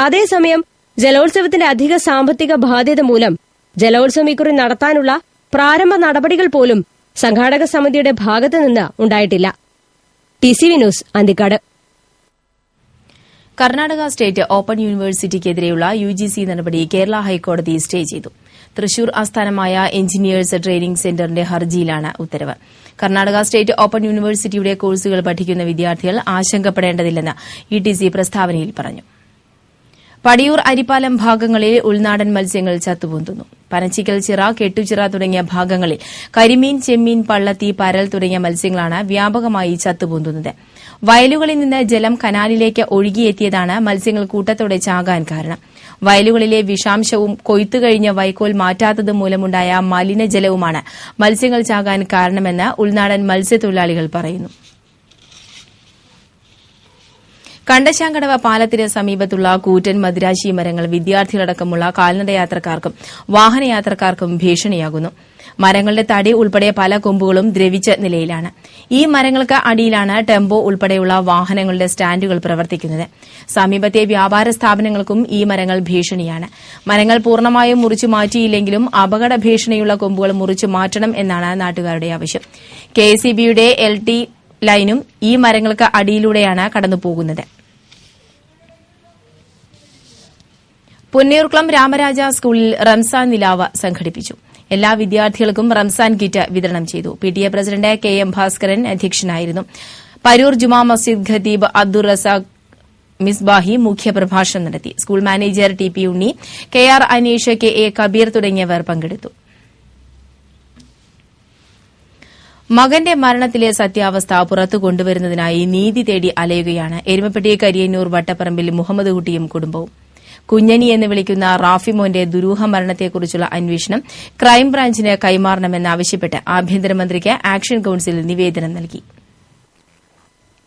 അതേസമയം ജലോത്സവത്തിന്റെ അധിക സാമ്പത്തിക ബാധ്യത മൂലം ജലോത്സവം ഇക്കുറി നടത്താനുള്ള പ്രാരംഭ നടപടികൾ പോലും സംഘാടക സമിതിയുടെ ഭാഗത്തുനിന്ന് ഉണ്ടായിട്ടില്ല. T C V news Karnataka state open യൂണിവേഴ്സിറ്റിക്കെതിരെയുള്ള U G C നടപടി കേരള ഹൈക്കോടതി സ്റ്റേ ചെയ്തു. തൃശൂർ ആസ്ഥാനമായ എഞ്ചിനീയേഴ്സ് ട്രെയിനിംഗ് സെന്ററിന്റെ ഹർജിയിലാണ് ഉത്തരവ്. കർണാടക സ്റ്റേറ്റ് ഓപ്പൺ യൂണിവേഴ്സിറ്റിയുടെ കോഴ്സുകൾ പഠിക്കുന്ന വിദ്യാർത്ഥികൾ ആശങ്കപ്പെടേണ്ടതില്ലെന്ന് ഇ ടി സി പ്രസ്താവനയിൽ പറഞ്ഞു. പടിയൂർ അരിപ്പാലം ഭാഗങ്ങളിൽ ഉൾനാടൻ മത്സ്യങ്ങൾ ചത്തുപൊന്തുന്നു. പനച്ചിക്കൽ ചിറ കെട്ടുചിറ തുടങ്ങിയ ഭാഗങ്ങളിൽ കരിമീൻ ചെമ്മീൻ പള്ളത്തി പരൽ തുടങ്ങിയ മത്സ്യങ്ങളാണ് വ്യാപകമായി ചത്തുപൊന്തുന്നത്. വയലുകളിൽ നിന്ന് ജലം കനാലിലേക്ക് ഒഴുകിയെത്തിയതാണ് മത്സ്യങ്ങൾ കൂട്ടത്തോടെ ചാകാൻ കാരണം. വയലുകളിലെ വിഷാംശവും കൊയ്ത്തുകഴിഞ്ഞ വൈക്കോൽ മാറ്റാത്തത് മൂലമുണ്ടായ മലിനജലവുമാണ് മത്സ്യങ്ങൾ ചാകാൻ കാരണമെന്ന് ഉൾനാടൻ മത്സ്യത്തൊഴിലാളികൾ പറയുന്നു. കണ്ടശാങ്കടവ പാലത്തിന് സമീപത്തുള്ള കൂറ്റൻ മദ്രാശി മരങ്ങൾ വിദ്യാർത്ഥികളടക്കമുള്ള കാൽനടയാത്രക്കാർക്കും വാഹനയാത്രക്കാർക്കും ഭീഷണിയാകുന്നു. മരങ്ങളുടെ തടി ഉൾപ്പെടെ പല കൊമ്പുകളും ദ്രവിച്ച നിലയിലാണ്. ഈ മരങ്ങൾക്ക് അടിയിലാണ് ടെമ്പോ ഉൾപ്പെടെയുള്ള വാഹനങ്ങളുടെ സ്റ്റാൻഡുകൾ പ്രവർത്തിക്കുന്നത്. സമീപത്തെ വ്യാപാര സ്ഥാപനങ്ങൾക്കും ഈ മരങ്ങൾ ഭീഷണിയാണ്. മരങ്ങൾ പൂർണമായും മുറിച്ചു മാറ്റിയില്ലെങ്കിലും അപകട ഭീഷണിയുള്ള കൊമ്പുകൾ മുറിച്ചു മാറ്റണം എന്നാണ് നാട്ടുകാരുടെ ആവശ്യം. കെഎസ്ഇബിയുടെ എൽ ടി ലൈനും ഈ മരങ്ങൾക്ക് അടിയിലൂടെയാണ് കടന്നുപോകുന്നത്. പുന്നയൂർക്കുളം രാമരാജ സ്കൂളിൽ റംസാൻ നിലാവ സംഘടിപ്പിച്ചു. എല്ലാ വിദ്യാർത്ഥികൾക്കും റംസാൻ കിറ്റ് വിതരണം ചെയ്തു. P T A president K M Bhaskaran അധ്യക്ഷനായിരുന്നു. പരൂർ ജുമാ മസ്ജിദ് ഖദീബ് അബ്ദുൾ റസാഖ് മിസ്ബാഹി മുഖ്യപ്രഭാഷണം നടത്തി. School manager T P Unni K R Aneesh K A Kabeer തുടങ്ങിയവർ പങ്കെടുത്തു. മകന്റെ മരണത്തിലെ സത്യാവസ്ഥ പുറത്തു കൊണ്ടുവരുന്നതിനായി നീതി തേടി അലയുകയാണ് എരുമപ്പെട്ടി കരിയന്നൂർ വട്ടപ്പറമ്പിൽ മുഹമ്മദ് കുട്ടിയും കുടുംബവും. കുഞ്ഞനി എന്ന് വിളിക്കുന്ന റാഫിമോന്റെ ദുരൂഹ മരണത്തെക്കുറിച്ചുള്ള അന്വേഷണം ക്രൈംബ്രാഞ്ചിന് കൈമാറണമെന്നാവശ്യപ്പെട്ട് ആഭ്യന്തരമന്ത്രിക്ക് ആക്ഷൻ കൌൺസിൽ നിവേദനം നൽകി.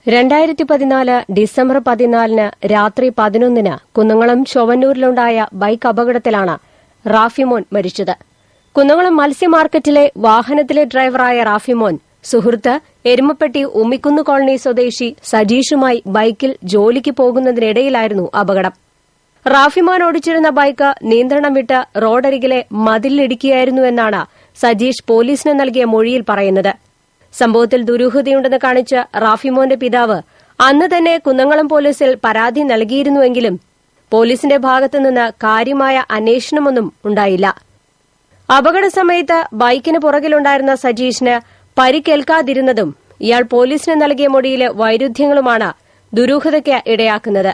രണ്ടായിരത്തി പതിനാല് ഡിസംബർ പതിനാലിന് രാത്രി പതിനൊന്നിന് കുന്നംകുളം ചൊവ്വന്നൂരിലുണ്ടായ ബൈക്ക് അപകടത്തിലാണ് റാഫിമോൻ മരിച്ചത്. കുന്നംകുളം മത്സ്യ മാർക്കറ്റിലെ വാഹനത്തിലെ ഡ്രൈവറായ റാഫിമോൻ സുഹൃത്ത് എരുമപ്പെട്ടി ഉമ്മിക്കുന്ന് കോളനി സ്വദേശി സജീഷുമായി ബൈക്കിൽ ജോലിക്ക് പോകുന്നതിനിടയിലായിരുന്നു അപകടം. റാഫിമോൻ ഓടിച്ചിരുന്ന ബൈക്ക് നിയന്ത്രണം വിട്ട് റോഡരികിലെ മതിലിടിക്കുകയായിരുന്നുവെന്നാണ് സജീഷ് പോലീസിന് നൽകിയ മൊഴിയിൽ പറയുന്നത്. സംഭവത്തിൽ ദുരൂഹതയുണ്ടെന്ന് കാണിച്ച് റാഫിമോന്റെ പിതാവ് അന്ന് തന്നെ കുന്നംകുളം പോലീസിൽ പരാതി നൽകിയിരുന്നുവെങ്കിലും പോലീസിന്റെ ഭാഗത്തുനിന്ന് കാര്യമായ അന്വേഷണമൊന്നും ഉണ്ടായില്ല. അപകട സമയത്ത് ബൈക്കിന് പുറകിലുണ്ടായിരുന്ന സജീഷിന് പരിക്കേൽക്കാതിരുന്നതും ഇയാൾ പോലീസിന് നൽകിയ മൊഴിയിലെ വൈരുദ്ധ്യങ്ങളുമാണ് ദുരൂഹതയ്ക്ക് ഇടയാക്കുന്നത്.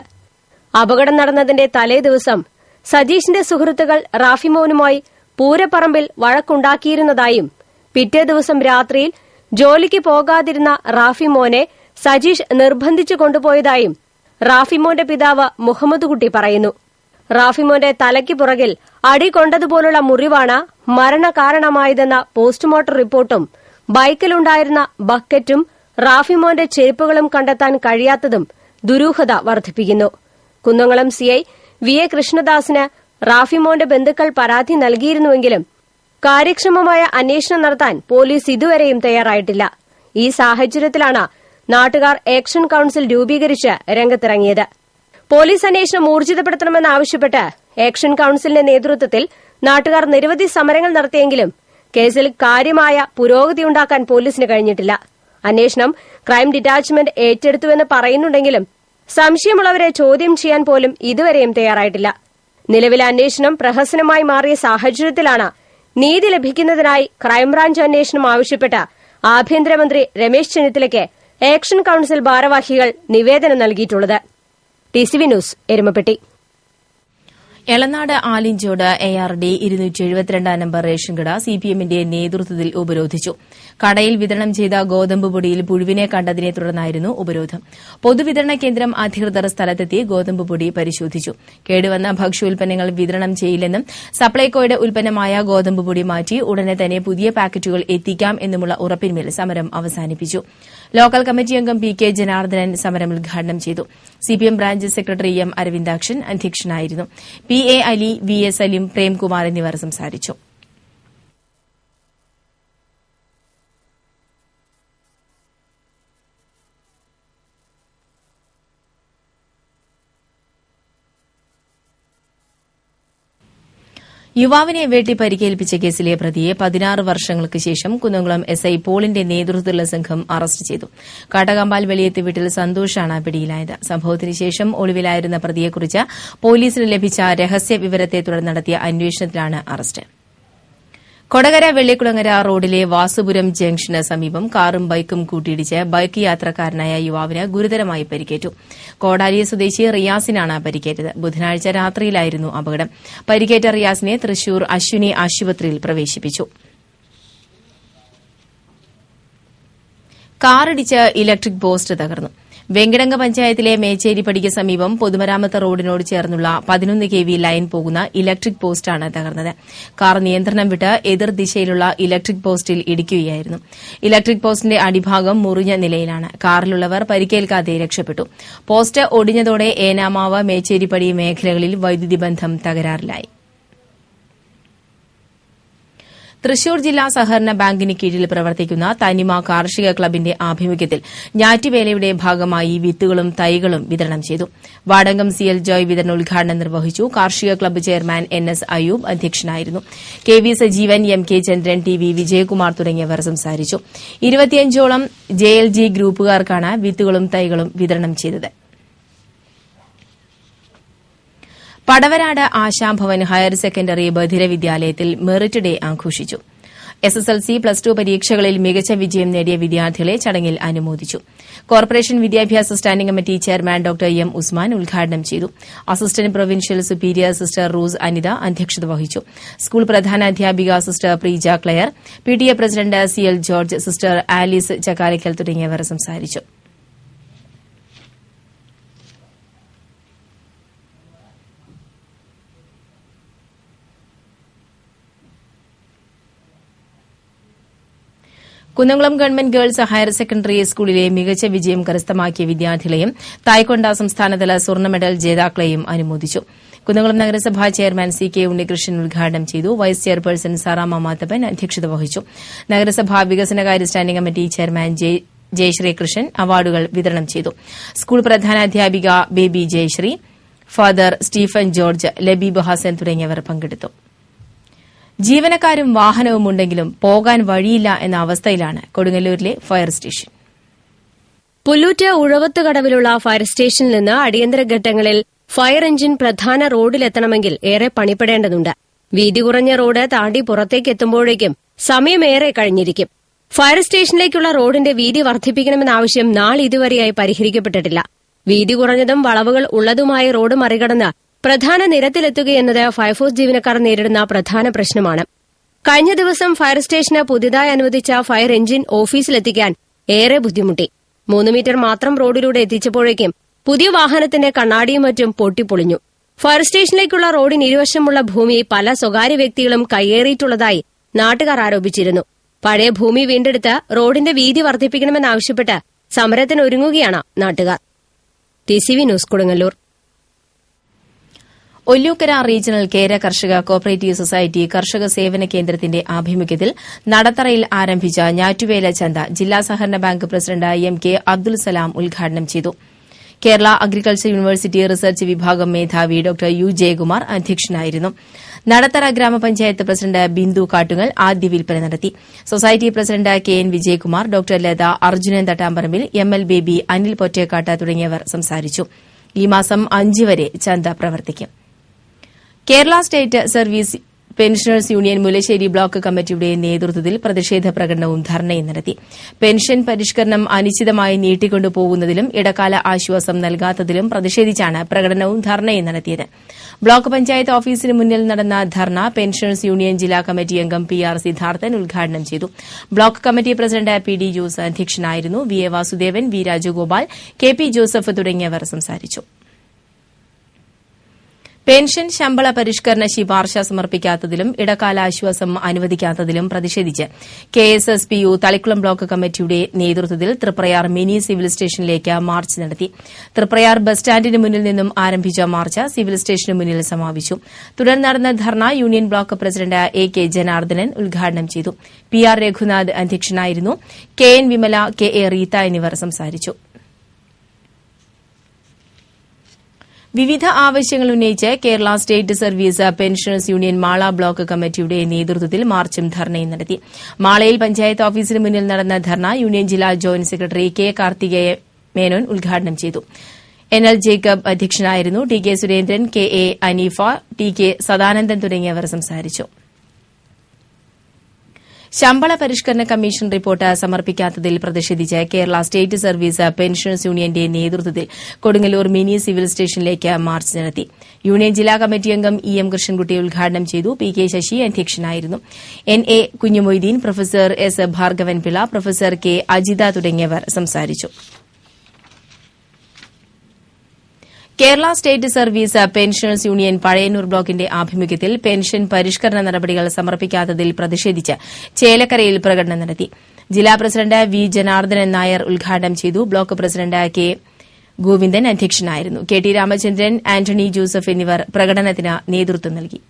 അപകടം നടന്നതിന്റെ തലേ ദിവസം സജീഷിന്റെ സുഹൃത്തുക്കൾ റാഫിമോനുമായി പൂരപ്പറമ്പിൽ വഴക്കുണ്ടാക്കിയിരുന്നതായും പിറ്റേ ദിവസം രാത്രിയിൽ ജോലിക്ക് പോകാതിരുന്ന റാഫിമോനെ സജീഷ് നിർബന്ധിച്ചു കൊണ്ടുപോയതായും റാഫിമോന്റെ പിതാവ് മുഹമ്മദ് കുട്ടി പറയുന്നു. റാഫിമോന്റെ തലയ്ക്ക് പുറകിൽ അടി കൊണ്ടതുപോലുള്ള മുറിവാണ് മരണകാരണമായതെന്ന പോസ്റ്റ്മോർട്ടം റിപ്പോർട്ടും ബൈക്കിലുണ്ടായിരുന്ന ബക്കറ്റും റാഫിമോന്റെ ചെരുപ്പുകളും കണ്ടെത്താൻ കഴിയാത്തതും ദുരൂഹത വർദ്ധിപ്പിക്കുന്നു. കുന്നംകുളം സിഐ വി എ കൃഷ്ണദാസിന് റാഫിമോന്റെ ബന്ധുക്കൾ പരാതി നൽകിയിരുന്നുവെങ്കിലും കാര്യക്ഷമമായ അന്വേഷണം നടത്താൻ പോലീസ് ഇതുവരെയും തയ്യാറായിട്ടില്ല. ഈ സാഹചര്യത്തിലാണ് നാട്ടുകാർ ആക്ഷൻ കൌൺസിൽ രൂപീകരിച്ച് രംഗത്തിറങ്ങിയത്. പോലീസ് അന്വേഷണം ഊർജിതപ്പെടുത്തണമെന്നാവശ്യപ്പെട്ട് ആക്ഷൻ കൌൺസിലിന്റെ നേതൃത്വത്തിൽ നാട്ടുകാർ നിരവധി സമരങ്ങൾ നടത്തിയെങ്കിലും കേസിൽ കാര്യമായ പുരോഗതി ഉണ്ടാക്കാൻ പോലീസിന് കഴിഞ്ഞിട്ടില്ല. അന്വേഷണം ക്രൈം ഡിറ്റാച്ച്മെന്റ് ഏറ്റെടുത്തുവെന്ന് പറയുന്നുണ്ടെങ്കിലും സംശയമുള്ളവരെ ചോദ്യം ചെയ്യാൻ പോലും ഇതുവരെയും തയ്യാറായിട്ടില്ല. നിലവിലെ അന്വേഷണം പ്രഹസനമായി മാറിയ സാഹചര്യത്തിലാണ് നീതി ലഭിക്കുന്നതിനായി ക്രൈംബ്രാഞ്ച് അന്വേഷണം ആവശ്യപ്പെട്ട് ആഭ്യന്തരമന്ത്രി രമേശ് ചെന്നിത്തലയ്ക്ക് ആക്ഷൻ കൌൺസിൽ ഭാരവാഹികൾ നിവേദനം നൽകിയിട്ടുള്ളത്. T C V news Erumapetty. Elanad Alinchode A R D ഇരുന്നൂറ്റി എഴുപത്തിരണ്ടാം നമ്പർ റേഷൻ കട സിപിഎമ്മിന്റെ നേതൃത്വത്തിൽ ഉപരോധിച്ചു. കടയിൽ വിതരണം ചെയ്ത ഗോതമ്പ് പൊടിയിൽ പുഴുവിനെ കണ്ടതിനെ തുടർന്നായിരുന്നു ഉപരോധം. പൊതുവിതരണ കേന്ദ്രം അധികൃതർ സ്ഥലത്തെത്തി ഗോതമ്പ് പൊടി പരിശോധിച്ചു. കേടുവന്ന ഭക്ഷ്യോൽപ്പന്നങ്ങൾ വിതരണം ചെയ്യില്ലെന്നും സപ്ലൈകോയുടെ ഉൽപ്പന്നമായ ഗോതമ്പ് പൊടി മാറ്റി ഉടനെ തന്നെ പുതിയ പാക്കറ്റുകൾ എത്തിക്കാം എന്നുമുള്ള ഉറപ്പിന്മേൽ സമരം അവസാനിപ്പിച്ചു. ലോക്കൽ കമ്മിറ്റി അംഗം പി കെ ജനാർദ്ദനൻ സമരം ഉദ്ഘാടനം ചെയ്തു. CPM branch secretary M Aravindakshan അധ്യക്ഷനായിരുന്നു. P A Ali V S Saleem Premkumar എന്നിവർ സംസാരിച്ചു. യുവാവിനെ വെട്ടി പരിക്കേൽപ്പിച്ച കേസിലെ പ്രതിയെ പതിനാറ് വർഷങ്ങൾക്ക് ശേഷം കുന്നംകുളം എസ് ഐ പോളിന്റെ നേതൃത്വത്തിലുള്ള സംഘം അറസ്റ്റ് ചെയ്തു. കാട്ടകമ്പാൽ വെളിയത്ത് വീട്ടിൽ സന്തോഷാണ് പിടിയിലായത്. സംഭവത്തിന് ശേഷം ഒളിവിലായിരുന്ന പ്രതിയെക്കുറിച്ച് പോലീസിന് ലഭിച്ച രഹസ്യ വിവരത്തെ തുടർന്ന് നടത്തിയ അന്വേഷണത്തിലാണ് അറസ്റ്റ്. കൊടകര വെള്ളിക്കുളങ്ങര റോഡിലെ വാസുപുരം ജംഗ്ഷന് സമീപം കാറും ബൈക്കും കൂട്ടിയിടിച്ച് ബൈക്ക് യാത്രക്കാരനായ യുവാവിന് ഗുരുതരമായി പരിക്കേറ്റു. കോടാലി സ്വദേശി റിയാസിനാണ് പരിക്കേറ്റത്. ബുധനാഴ്ച രാത്രിയിലായിരുന്നു അപകടം. പരിക്കേറ്റ റിയാസിനെ തൃശൂർ അശ്വിനി ആശുപത്രിയിൽ പ്രവേശിപ്പിച്ചു. കാറിടിച്ച് ഇലക്ട്രിക് പോസ്റ്റ് തകർന്നു. വെങ്കിടങ്ക പഞ്ചായത്തിലെ മേച്ചേരിപ്പടിക്ക് സമീപം പൊതുമരാമത്ത് റോഡിനോട് ചേർന്നുള്ള പതിനൊന്ന് കെ വി ലൈൻ പോകുന്ന ഇലക്ട്രിക് പോസ്റ്റാണ് തകർന്നത്. കാർ നിയന്ത്രണം വിട്ട് എതിർ ദിശയിലുള്ള ഇലക്ട്രിക് പോസ്റ്റിൽ ഇടിക്കുകയായിരുന്നു. ഇലക്ട്രിക് പോസ്റ്റിന്റെ അടിഭാഗം മുറിഞ്ഞ നിലയിലാണ്. കാറിലുള്ളവർ പരിക്കേൽക്കാതെ രക്ഷപ്പെട്ടു. പോസ്റ്റ് ഒടിഞ്ഞതോടെ ഏനാമാവ് മേച്ചേരിപ്പടി മേഖലകളിൽ വൈദ്യുതി ബന്ധം തകരാറിലായി. തൃശൂർ ജില്ലാ സഹകരണ ബാങ്കിന് കീഴിൽ പ്രവർത്തിക്കുന്ന തനിമ കാർഷിക ക്ലബിന്റെ ആഭിമുഖ്യത്തിൽ ഞാറ്റുവേലയുടെ ഭാഗമായി വിത്തുകളും തൈകളും വിതരണം ചെയ്തു. വാടകം സി എൽ ജോയ് വിതരണ ഉദ്ഘാടനം നിർവഹിച്ചു കാർഷിക club chairman N S Ayub അധ്യക്ഷനായിരുന്നു. K V Sajeevan M K Chandran T V Vijayakumar തുടങ്ങിയവർ സംസാരിച്ചു. ഇരുപത്തിയഞ്ചോളം ജെ എൽ ജി ഗ്രൂപ്പുകാർക്കാണ് വിത്തുകളും തൈകളും വിതരണം ചെയ്തത്. പടവരാട് ആശാഭവൻ ഹയർ സെക്കൻഡറി ബധിര വിദ്യാലയത്തിൽ മെറിറ്റ് ഡേ ആഘോഷിച്ചു. S S L C plus two പരീക്ഷകളിൽ മികച്ച വിജയം നേടിയ വിദ്യാർത്ഥികളെ ചടങ്ങിൽ അനുമോദിച്ചു. കോർപ്പറേഷൻ വിദ്യാഭ്യാസ standing committee chairman doctor M Usman ഉദ്ഘാടനം ചെയ്തു. Assistant provincial superior sister Rose Anitha അധ്യക്ഷത വഹിച്ചു. സ്കൂൾ പ്രധാന അധ്യാപിക sister Preeja Claire P T A president C L George sister Alice Chakkalikkal തുടങ്ങിയവർ സംസാരിച്ചു. Kunnamkulam government girls higher secondary സ്കൂളിലെ മികച്ച വിജയം കരസ്ഥമാക്കിയ വിദ്യാർത്ഥികളെയും തായ്ക്കൊണ്ട സംസ്ഥാനതല സ്വർണ മെഡൽ ജേതാക്കളെയും അനുമോദിച്ചു. കുന്നംകുളം നഗരസഭാ ചെയർമാൻ സി കെ ഉണ്ണികൃഷ്ണൻ ഉദ്ഘാടനം ചെയ്തു. വൈസ് ചെയർപേഴ്സൺ സാറാമ മാത്തപ്പൻ അധ്യക്ഷത വഹിച്ചു. നഗരസഭാ വികസനകാര്യ standing committee chairman Jayashree Krishnan അവാർഡുകൾ വിതരണം ചെയ്തു. School പ്രധാനാധ്യാപിക Baby Jayashree father Stephen George Labeeb Hasan തുടങ്ങിയവർ പങ്കെടുത്തു. ജീവനക്കാരും വാഹനവും ഉണ്ടെങ്കിലും പോകാൻ വഴിയില്ല എന്ന അവസ്ഥയിലാണ് കൊടുങ്ങല്ലൂരിലെ ഫയർ സ്റ്റേഷൻ. പുല്ലൂറ്റ ഉഴവത്ത് കടവിലുള്ള ഫയർ സ്റ്റേഷനിൽ നിന്ന് അടിയന്തര ഘട്ടങ്ങളിൽ ഫയർ എഞ്ചിൻ പ്രധാന റോഡിലെത്തണമെങ്കിൽ ഏറെ പണിപ്പെടേണ്ടതുണ്ട്. വീതി കുറഞ്ഞ റോഡ് താണ്ടി പുറത്തേക്ക് എത്തുമ്പോഴേക്കും സമയമേറെ കഴിഞ്ഞിരിക്കും. ഫയർ സ്റ്റേഷനിലേക്കുള്ള റോഡിന്റെ വീതി വർദ്ധിപ്പിക്കണമെന്ന ആവശ്യം നാളിതുവരെയായി പരിഹരിക്കപ്പെട്ടിട്ടില്ല. വീതി കുറഞ്ഞതും വളവുകൾ ഉള്ളതുമായ റോഡ് മറികടന്ന് പ്രധാന നിരത്തിലെത്തുകയെന്നത് ഫയർഫോഴ്സ് ജീവനക്കാർ നേരിടുന്ന പ്രധാന പ്രശ്നമാണ്. കഴിഞ്ഞ ദിവസം ഫയർ സ്റ്റേഷന് പുതിയതായി അനുവദിച്ച ഫയർ എഞ്ചിൻ ഓഫീസിലെത്തിക്കാൻ ഏറെ ബുദ്ധിമുട്ടി. മൂന്ന് മീറ്റർ മാത്രം റോഡിലൂടെ എത്തിച്ചപ്പോഴേക്കും പുതിയ വാഹനത്തിന്റെ കണ്ണാടിയും മറ്റും പൊട്ടിപ്പൊളിഞ്ഞു. ഫയർ സ്റ്റേഷനിലേക്കുള്ള റോഡിന് ഇരുവശമുള്ള ഭൂമി പല സ്വകാര്യ വ്യക്തികളും കയ്യേറിയിട്ടുള്ളതായി നാട്ടുകാർ ആരോപിച്ചിരുന്നു. പഴയ ഭൂമി വീണ്ടെടുത്ത് റോഡിന്റെ വീതി വർദ്ധിപ്പിക്കണമെന്നാവശ്യപ്പെട്ട് സമരത്തിനൊരുങ്ങുകയാണ് നാട്ടുകാർ. T C V news Kodungallur. Ollukkara regional കേര കർഷക കോപ്പറേറ്റീവ് സൊസൈറ്റി കർഷക സേവന കേന്ദ്രത്തിന്റെ ആഭിമുഖ്യത്തിൽ നടത്തറയിൽ ആരംഭിച്ച ഞാറ്റുവേല ചന്ത ജില്ലാ സഹകരണ bank president M K Abdul Salam ഉദ്ഘാടനം ചെയ്തു. കേരള അഗ്രികൾച്ചർ യൂണിവേഴ്സിറ്റി റിസർച്ച് വിഭാഗം മേധാവി ഡോക്ടർ യു ജയകുമാർ അധ്യക്ഷനായിരുന്നു. നടത്തറ ഗ്രാമപഞ്ചായത്ത് പ്രസിഡന്റ് ബിന്ദു കാട്ടുങ്ങൽ ആദ്യ വിൽപ്പന നടത്തി. Society president K N Vijayakumar doctor Latha Arjunan Thattamparambil M L Baby Anil Pottekkat തുടങ്ങിയവർ സംസാരിച്ചു. ഈ മാസം അഞ്ച് വരെ ചന്ത പ്രവർത്തിക്കും. Kerala state service pensioners union Mullassery block കമ്മിറ്റിയുടെ നേതൃത്വത്തിൽ പ്രതിഷേധ പ്രകടനവും ധർണയും നടത്തി. പെൻഷൻ പരിഷ്കരണം അനിശ്ചിതമായി നീട്ടിക്കൊണ്ടുപോകുന്നതിലും ഇടക്കാല ആശ്വാസം നൽകാത്തതിലും പ്രതിഷേധിച്ചാണ് പ്രകടനവും ധർണയും നടത്തിയത്. ബ്ലോക്ക് പഞ്ചായത്ത് ഓഫീസിന് മുന്നിൽ നടന്ന ധർണ പെൻഷനേഴ്സ് യൂണിയൻ ജില്ലാ കമ്മിറ്റി അംഗം പി ആർ സിദ്ധാർത്ഥൻ ഉദ്ഘാടനം ചെയ്തു. Block committee president P D Jose അധ്യക്ഷനായിരുന്നു V A Vasudevan V Rajagopal K P Joseph തുടങ്ങിയവർ സംസാരിച്ചു. പെൻഷൻ ശമ്പള പരിഷ്കരണ ശിപാർശ സമർപ്പിക്കാത്തതിലും ഇടക്കാല ആശ്വാസം അനുവദിക്കാത്തതിലും പ്രതിഷേധിച്ച് K S S P U Thalikkulam block കമ്മിറ്റിയുടെ നേതൃത്വത്തിൽ തൃപ്രയാർ മിനി സിവിൽ സ്റ്റേഷനിലേക്ക് മാർച്ച് നടത്തി. തൃപ്രയാർ ബസ് സ്റ്റാൻഡിന് മുന്നിൽ നിന്നും ആരംഭിച്ച മാർച്ച് സിവിൽ സ്റ്റേഷന് മുന്നിൽ സമാപിച്ചു. തുടർന്ന് നടന്ന ധർണ union block president A K Janardhanan ഉദ്ഘാടനം ചെയ്തു. പി ആർ രഘുനാഥ് അധ്യക്ഷനായിരുന്നു. K N Vimala K A Reetha എന്നിവർ സംസാരിച്ചു. വിവിധ ആവശ്യങ്ങൾ ഉന്നയിച്ച് Kerala state service pensioners union Mala block കമ്മിറ്റിയുടെ നേതൃത്വത്തിൽ മാർച്ചും ധർണയും നടത്തി. മാളയിൽ പഞ്ചായത്ത് ഓഫീസിന് മുന്നിൽ നടന്ന ധർണ യൂണിയൻ ജില്ലാ joint secretary K Karthikeya Menon ഉദ്ഘാടനം ചെയ്തു. എൻ എൽ ജേക്കബ് അധ്യക്ഷനായിരുന്നു. T K Surendran K A Aneefa T K Sadanandan തുടങ്ങിയവർ സംസാരിച്ചു. ശമ്പള പരിഷ്കരണ കമ്മീഷൻ റിപ്പോർട്ട് സമർപ്പിക്കാത്തതിൽ പ്രതിഷേധിച്ച് കേരള സ്റ്റേറ്റ് സർവീസ് പെൻഷനേഴ്സ് യൂണിയന്റെ നേതൃത്വത്തിൽ കൊടുങ്ങല്ലൂർ മിനി സിവിൽ സ്റ്റേഷനിലേക്ക് മാർച്ച് നടത്തി. യൂണിയൻ ജില്ലാ കമ്മിറ്റി അംഗം ഇ എം കൃഷ്ണൻകുട്ടി ഉദ്ഘാടനം ചെയ്തു. പി കെ ശശി അധ്യക്ഷനായിരുന്നു. N A Kunjumoideen professor S Bhargavanpillai professor K Ajitha തുടങ്ങിയവർ സംസാരിച്ചു. Kerala state service pensioners union Pazhayannur ബ്ലോക്കിന്റെ ആഭിമുഖ്യത്തിൽ പെൻഷൻ പരിഷ്കരണ നടപടികൾ സമർപ്പിക്കാത്തതിൽ പ്രതിഷേധിച്ച് ചേലക്കരയിൽ പ്രകടനം നടത്തി. ജില്ലാ പ്രസിഡന്റ് വി ജനാർദ്ദനൻ നായർ ഉദ്ഘാടനം ചെയ്തു. ബ്ലോക്ക് പ്രസിഡന്റ് കെ ഗോവിന്ദൻ അധ്യക്ഷനായിരുന്നു. K T Ramachandran Antony Joseph എന്നിവർ പ്രകടനത്തിന് നേതൃത്വം നൽകി.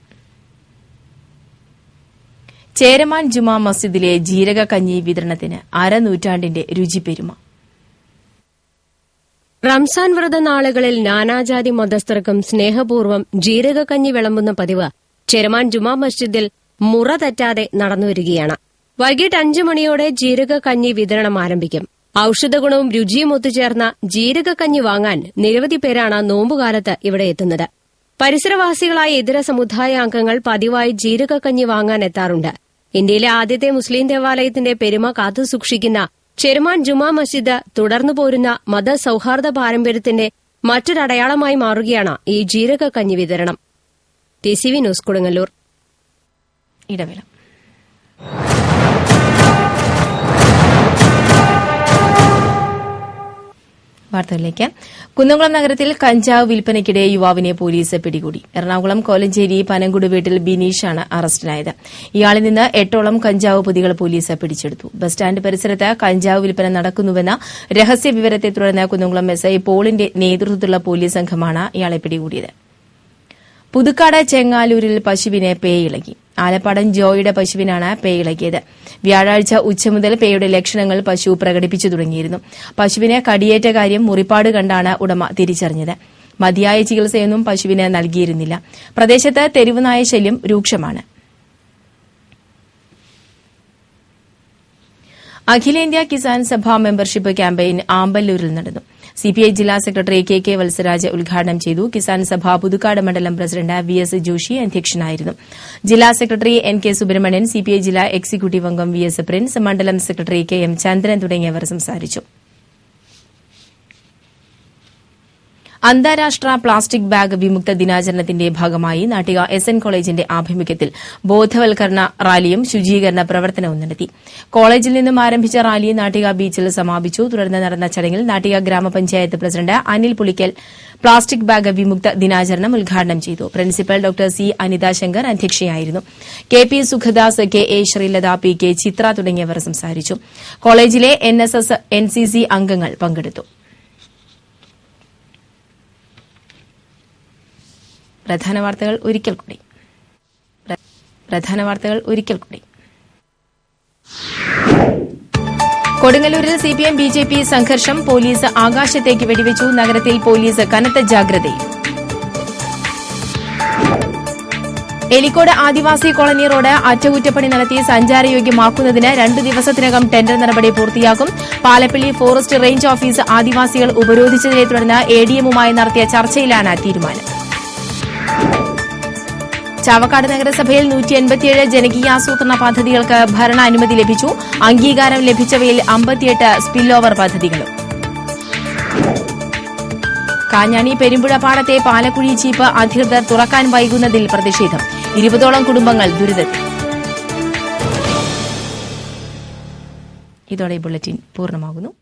ചേരമാൻ ജുമാ മസ്ജിദിലെ ജീരക വിതരണത്തിന് അരനൂറ്റാണ്ടിന്റെ രുചിപ്പെരുമ. റംസാൻ വ്രത നാളുകളിൽ നാനാജാതി മതസ്ഥർക്കും സ്നേഹപൂർവം ജീരകക്കഞ്ഞി വിളമ്പുന്ന പതിവ് ചെരമാൻ ജുമാ മസ്ജിദിൽ മുറ തെറ്റാതെ നടന്നുവരികയാണ്. വൈകിട്ട് അഞ്ചു മണിയോടെ ജീരകക്കഞ്ഞി വിതരണം ആരംഭിക്കും. ഔഷധഗുണവും രുചിയും ഒത്തുചേർന്ന ജീരകക്കഞ്ഞി വാങ്ങാൻ നിരവധി പേരാണ് നോമ്പുകാലത്ത് ഇവിടെ എത്തുന്നത്. പരിസരവാസികളായ ഇതര സമുദായ അംഗങ്ങൾ പതിവായി ജീരകക്കഞ്ഞി വാങ്ങാൻ എത്താറുണ്ട്. ഇന്ത്യയിലെ ആദ്യത്തെ മുസ്ലിം ദേവാലയത്തിന്റെ പെരുമ കാത്തുസൂക്ഷിക്കുന്ന ചെരുമാൻ ജുമാ മസ്ജിദ് തുടർന്നു പോരുന്ന മതസൌഹാർദ്ദ പാരമ്പര്യത്തിന്റെ മറ്റൊരടയാളമായി മാറുകയാണ് ഈ ജീരക കഞ്ഞി വിതരണം. T C V news Kodungallur. ഇടവേള. വാർത്തകളിലേക്ക്. കുന്നംകുളം നഗരത്തിൽ കഞ്ചാവ് വിൽപ്പനയ്ക്കിടെ യുവാവിനെ പോലീസ് പിടികൂടി. എറണാകുളം കോലഞ്ചേരി പനങ്കുട് വീട്ടിൽ ബിനീഷാണ് അറസ്റ്റിലായത്. ഇയാളിൽ നിന്ന് എട്ടോളം കഞ്ചാവ് പൊതികൾ പോലീസ് പിടിച്ചെടുത്തു. ബസ് സ്റ്റാൻഡ് പരിസരത്ത് കഞ്ചാവ് വിൽപ്പന നടക്കുന്നുവെന്ന രഹസ്യ വിവരത്തെ തുടർന്ന് കുന്നംകുളം എസ് ഐ പോളിന്റെ നേതൃത്വത്തിലുള്ള പോലീസ് സംഘമാണ് ഇയാളെ പിടികൂടിയത്. പുതുക്കാട് ചെങ്ങാലൂരിൽ പശുവിനെ പേയിളകി ആലപ്പാടൻ ജോയുടെ പശുവിനാണ് പേയിളകിയത് വ്യാഴാഴ്ച ഉച്ച മുതൽ പേയുടെ ലക്ഷണങ്ങൾ പശു പ്രകടിപ്പിച്ചു തുടങ്ങിയിരുന്നു. പശുവിനെ കടിയേറ്റ കാര്യം മുറിപ്പാട് കണ്ടാണ് ഉടമ തിരിച്ചറിഞ്ഞത്. മതിയായ ചികിത്സയൊന്നും പശുവിന് നൽകിയിരുന്നില്ല. പ്രദേശത്ത് തെരുവുനായ ശല്യം രൂക്ഷമാണ്. അഖിലേന്ത്യാ കിസാൻ സഭ മെമ്പർഷിപ്പ് ക്യാമ്പയിൻ ആമ്പല്ലൂരിൽ നടന്നു. സിപിഐ ജില്ലാ സെക്രട്ടറി കെ കെ വത്സരാജ് ഉദ്ഘാടനം ചെയ്തു. കിസാൻ സഭ പുതുക്കാട് മണ്ഡലം പ്രസിഡന്റ് വി എസ് ജോഷി അധ്യക്ഷനായിരുന്നു. ജില്ലാ secretary N K Subrahmanyan CPI ജില്ലാ എക്സിക്യൂട്ടീവ് അംഗം വി എസ് പ്രിൻസ് മണ്ഡലം സെക്രട്ടറി കെ എം ചന്ദ്രൻ തുടങ്ങിയവർ സംസാരിച്ചു. അന്താരാഷ്ട്ര പ്ലാസ്റ്റിക് ബാഗ് വിമുക്ത ദിനാചരണത്തിന്റെ ഭാഗമായി നാട്ടിക എസ് എൻ കോളേജിന്റെ ആഭിമുഖ്യത്തിൽ ബോധവൽക്കരണ റാലിയും ശുചീകരണ പ്രവർത്തനവും നടത്തി. കോളേജിൽ നിന്നും ആരംഭിച്ച റാലി നാട്ടിക ബീച്ചിൽ സമാപിച്ചു. തുടർന്ന് നടന്ന ചടങ്ങിൽ നാട്ടിക ഗ്രാമപഞ്ചായത്ത് president Anil Pulickal plastic bag വിമുക്ത ദിനാചരണം ഉദ്ഘാടനം ചെയ്തു. Principal doctor C Anitha Shankar അധ്യക്ഷയായിരുന്നു. K P Sukhadas K A Sreelatha P K Chithra തുടങ്ങിയവർ സംസാരിച്ചു. കോളേജിലെ N S S N C C അംഗങ്ങൾ പങ്കെടുത്തു. പ്രധാന വാർത്തകൾ ഒരിക്കൽ കൂടി. പ്രധാന വാർത്തകൾ ഒരിക്കൽ കൂടി. കൊടുങ്ങല്ലൂരിൽ സിപിഎം ബി ജെ പി സംഘർഷം പോലീസ് ആകാശത്തേക്ക് വെടിവെച്ചു. നഗരത്തിൽ പോലീസ് കനത്ത ജാഗ്രതയും എലിക്കോട് ആദിവാസി കോളനി റോഡ് അറ്റകുറ്റപ്പണി നടത്തി സഞ്ചാരയോഗ്യമാക്കുന്നതിന് രണ്ടു ദിവസത്തിനകം ടെൻഡർ നടപടി പൂർത്തിയാകും പാലപ്പള്ളി ഫോറസ്റ്റ് റേഞ്ച് ഓഫീസ് ആദിവാസികൾ ഉപരോധിച്ചതിനെ തുടർന്ന് എഡിഎമ്മുമായി നടത്തിയ ചർച്ചയിലാണ് തീരുമാനം. ചാവക്കാട് നഗരസഭയിൽ നൂറ്റി എൺപത്തിയേഴ് ജനകീയാസൂത്രണ പദ്ധതികൾക്ക് ഭരണാനുമതി ലഭിച്ചു. അംഗീകാരം ലഭിച്ചവയിൽ അമ്പത്തിയെട്ട് സ്പിൽ ഓവർ പദ്ധതികളും. കാഞ്ഞാണി പെരുമ്പുഴ പാടത്തെ പാലക്കുഴി ചീപ്പ് അധികൃതർ തുറക്കാൻ വൈകുന്നതിൽ പ്രതിഷേധം. ഇരുപതോളം കുടുംബങ്ങൾ ദുരിതത്തിൽ. ഇതോടെ ബുള്ളറ്റിൻ പൂർണമാകുന്നു.